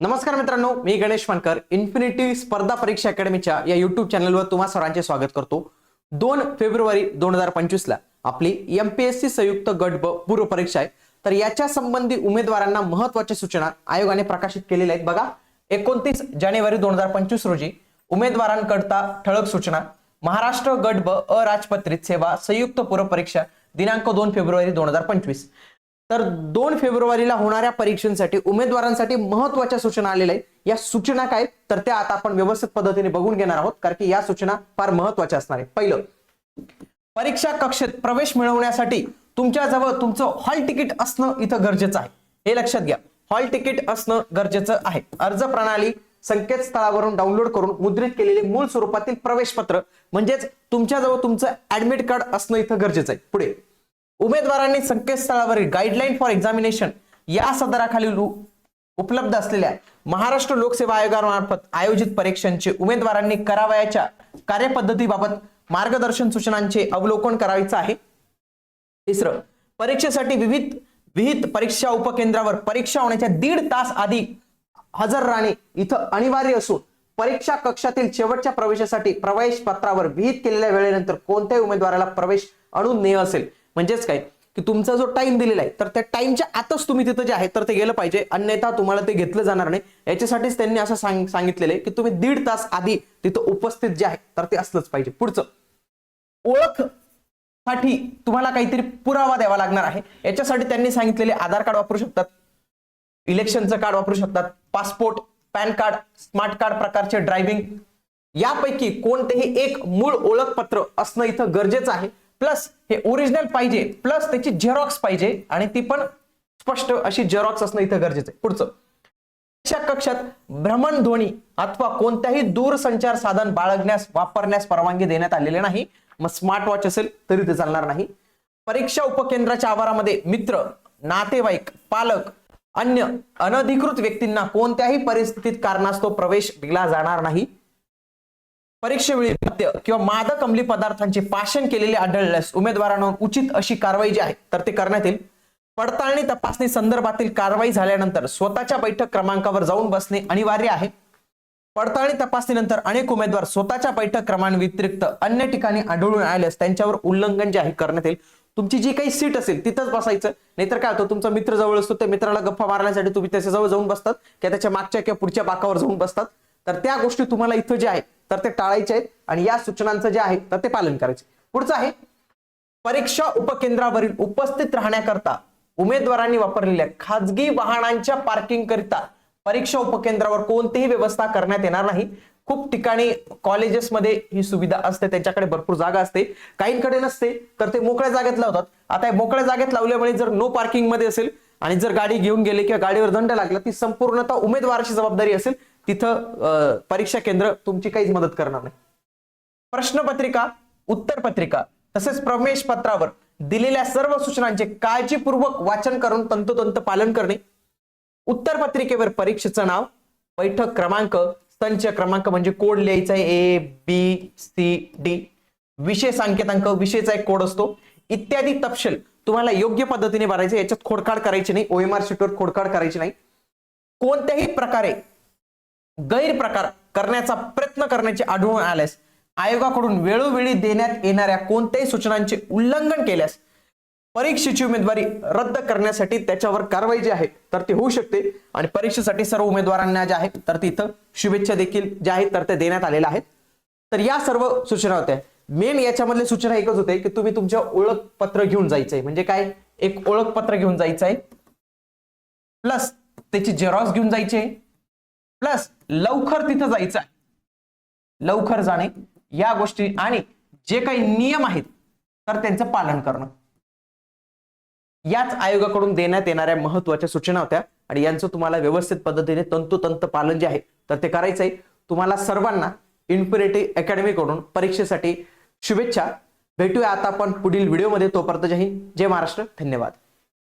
नमस्कार मित्रांनो मी गणेश मानकर इन्फिनिटी स्पर्धा परीक्षा अकॅडमीच्या या युट्यूब चॅनलवर तुम्हा सर्वांचे स्वागत करतो. दोन फेब्रुवारी दोन हजार पंचवीस ला आपली सी संयुक्त गट ब पूर्व परीक्षा आहे. तर याच्या संबंधी उमेदवारांना महत्त्वाच्या सूचना आयोगाने प्रकाशित केलेल्या आहेत. बघा एकोणतीस जानेवारी दोन हजार पंचवीस रोजी उमेदवारांकरता ठळक सूचना. महाराष्ट्र गट ब अराजपत्रित सेवा संयुक्त पूर्व परीक्षा दिनांक दोन फेब्रुवारी दोन हजार पंचवीस. तर दोन फेब्रुवारीला होणाऱ्या परीक्षांसाठी उमेदवारांसाठी महत्त्वाच्या सूचना आलेल्या आहेत. या सूचना काय? तर त्या आता आपण व्यवस्थित पद्धतीने बघून घेणार आहोत कारण की या सूचना फार महत्त्वाच्या असणार आहे पहिलं परीक्षा कक्षेत प्रवेश मिळवण्यासाठी तुमच्याजवळ तुमचं हॉल तिकीट असणं इथं गरजेचं आहे. हे लक्षात घ्या. हॉल तिकीट असणं गरजेचं आहे. अर्ज प्रणाली संकेतस्थळावरून डाउनलोड करून मुद्रित केलेले मूळ स्वरूपातील प्रवेश पत्र म्हणजेच तुमच्याजवळ तुमचं ऍडमिट कार्ड असणं इथं गरजेचं आहे. पुढे उमेदवारांनी संकेतस्थळावरील गाईडलाईन फॉर एक्झामिनेशन या सदराखाली उपलब्ध असलेल्या महाराष्ट्र लोकसेवा आयोगामार्फत आयोजित परीक्षांचे उमेदवारांनी करावयाच्या कार्यपद्धतीबाबत मार्गदर्शन सूचनांचे अवलोकन करायचं आहे. तिसरं परीक्षेसाठी विविध विहित परीक्षा उपकेंद्रावर परीक्षा होण्याच्या दीड तास आधी हजर राहणे इथं अनिवार्य असून परीक्षा कक्षातील शेवटच्या प्रवेशासाठी प्रवेश पत्रावर विहित केलेल्या वेळेनंतर कोणत्याही उमेदवाराला प्रवेश आणून ने असेल. म्हणजेच काय? की तुमचा जो टाइम दिलेला आहे तर त्या टाइमच्या आतच तुम्ही तिथं जे आहे तर ते गेलं पाहिजे. अन्यथा तुम्हाला ते घेतलं जाणार नाही. याच्यासाठीच त्यांनी असं सांग सांगितलेलं आहे की तुम्ही दीड तास आधी तिथं उपस्थित जे आहे तर ते असलंच पाहिजे. पुढचं. ओळखसाठी तुम्हाला काहीतरी पुरावा द्यावा लागणार आहे. याच्यासाठी त्यांनी सांगितलेले आधार कार्ड वापरू शकतात इलेक्शनचं कार्ड वापरू शकतात passport PAN card smart card प्रकारचे ड्रायव्हिंग. यापैकी कोणतेही एक मूळ ओळखपत्र असणं इथं गरजेचं आहे. प्लस हे ओरिजिनल पाहिजे प्लस त्याची झेरॉक्स पाहिजे आणि ती पण स्पष्ट अशी झेरॉक्स असणं इथं गरजेचं आहे. पुढचं. कक्षात भ्रमणध्वनी अथवा कोणत्याही दूरसंचार साधन बाळगण्यास वापरण्यास परवानगी देण्यात आलेली नाही. मग स्मार्ट वॉच असेल तरी ते चालणार नाही. परीक्षा उपकेंद्राच्या आवारामध्ये मित्र नातेवाईक पालक अन्य अनधिकृत व्यक्तींना कोणत्याही परिस्थितीत कारणास्तव प्रवेश दिला जाणार नाही. परीक्षेवेळी मद्य किंवा मादक अंमली पदार्थांचे पाषण केलेले आढळल्यास उमेदवारांवर उचित अशी कारवाई जी आहे तर ते करण्यात येईल. पडताळणी तपासणी संदर्भातील कारवाई झाल्यानंतर स्वतःच्या बैठक क्रमांकावर जाऊन बसणे अनिवार्य आहे. पडताळणी तपासणीनंतर अनेक उमेदवार स्वतःच्या बैठक क्रमांव्यतिरिक्त अन्य ठिकाणी आढळून आल्यास त्यांच्यावर उल्लंघन जे आहे करण्यात येईल. तुमची जी काही सीट असेल तिथंच बसायचं. नाहीतर काय होतं तुमचा मित्र जवळ असतो त्या मित्राला गप्पा मारण्यासाठी तुम्ही त्याच्याजवळ जाऊन बसतात किंवा त्याच्या मागच्या किंवा पुढच्या बाकावर जाऊन बसतात. तर त्या गोष्टी तुम्हाला इथं जे आहे तर ते टाळायचे आहेत आणि या सूचनांचं जे आहे तर ते पालन करायचे पुढचं आहे परीक्षा उपकेंद्रावरील उपस्थित राहण्याकरता उमेदवारांनी वापरलेल्या खाजगी वाहनांच्या पार्किंग करिता परीक्षा उपकेंद्रावर कोणतीही व्यवस्था करण्यात येणार नाही. खूप ठिकाणी कॉलेजेसमध्ये ही सुविधा असते त्यांच्याकडे भरपूर जागा असते. काहींकडे नसते तर ते मोकळ्या जागेत लावतात. आता मोकळ्या जागेत लावल्यामुळे जर नो पार्किंगमध्ये असेल आणि जर गाडी घेऊन गेले किंवा गाडीवर दंड लागला ती संपूर्णतः उमेदवाराची जबाबदारी असेल. तिथं परीक्षा केंद्र तुमची काहीच मदत करणार नाही. प्रश्नपत्रिका उत्तरपत्रिका तसेच प्रवेश पत्रावर दिलेल्या सर्व सूचनांचे काळजीपूर्वक वाचन करून तंतोतंत पालन करणे. उत्तरपत्रिकेवर परीक्षेचं नाव बैठक क्रमांक संच क्रमांक म्हणजे कोड लिहायचा आहे ए बी सी डी विषय सांकेतांक विषयचा एक कोड असतो. इत्यादी तपशील तुम्हाला योग्य पद्धतीने भरायचे याच्यात खोडकाड करायची नाही ओएमआर शीटवर खोडकाड करायची नाही. कोणत्याही प्रकारे गैरप्रकार करण्याचा प्रयत्न करण्याचे आढळून आल्यास आयोगाकडून वेळोवेळी देण्यात येणाऱ्या कोणत्याही सूचनांचे उल्लंघन केल्यास परीक्षेची उमेदवारी रद्द करण्यासाठी त्याच्यावर कारवाई जी आहे तर ती होऊ शकते. आणि परीक्षेसाठी सर्व उमेदवारांना ज्या आहेत तर तिथं शुभेच्छा देखील ज्या आहेत तर ते देण्यात आलेल्या आहेत. तर या सर्व सूचना होत्या. मेन याच्यामधले सूचना एकच होते की तुम्ही तुमच्या ओळखपत्र घेऊन जायचंय. म्हणजे काय? एक ओळखपत्र घेऊन जायचंय. प्लस त्याची झेरॉक्स घेऊन जायचे प्लस लवकर तिथं जायचं आहे. लवकर जाणे या गोष्टी आणि जे काही नियम आहेत तर त्यांचं पालन करणं. याच आयोगाकडून देण्यात येणाऱ्या महत्त्वाच्या सूचना होत्या आणि यांचं तुम्हाला व्यवस्थित पद्धतीने तंतोतंत पालन जे आहे तर ते करायचं आहे. तुम्हाला सर्वांना इन्फिनिटी अकॅडमीकडून परीक्षेसाठी शुभेच्छा. भेटूया आता आपण पुढील व्हिडिओमध्ये. तोपर्यंत जय हिंद जय महाराष्ट्र. धन्यवाद.